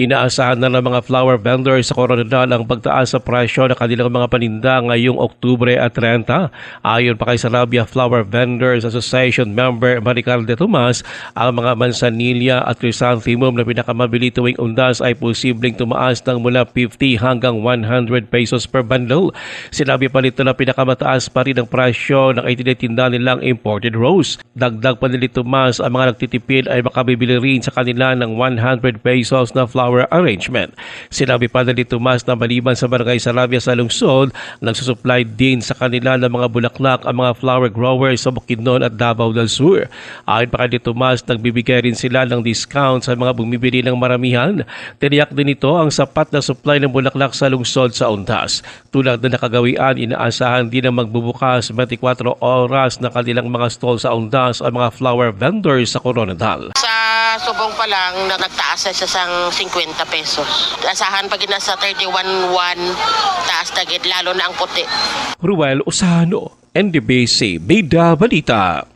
Inaasahan na ng mga flower vendors sa Coronadal ang pagtaas sa presyo ng kanilang mga paninda ngayong Oktubre at 30. Ayon pa kay Sarabia Flower Vendors Association member Maricar de Tomas, ang mga mansanilya at chrysanthemum na pinakamabili tuwing undas ay posibleng tumaas ng mula 50 hanggang 100 pesos per bundle. Sinabi pa nito na pinakamataas pa rin ang presyo ng itinitinda nilang imported rose. Dagdag pa nila Tomas, ang mga nagtitipid ay makabibili rin sa kanila ng 100 pesos na flower arrangement. Sinabi pa ni Tomas na maliban sa barangay Sarabia sa lungsod, nagsusupply din sa kanila ng mga bulaklak ang mga flower growers sa Bukidnon at Davao del Sur. Ayon pa kay Tomas, nagbibigay rin sila ng discount sa mga bumibili ng maramihan. Tiniyak din ito ang sapat na supply ng bulaklak sa lungsod sa Undas. Tulad na nakagawian, inaasahan din na magbubukas 24 oras na kanilang mga stall sa Undas ang mga flower vendors sa Coronadal. Subong pa lang, na nagtaas na siya sang 50 pesos. Asahan pag nasa 31.1, taas tagid, lalo na ang puti. Ruel Usano, NDBC Bida Balita.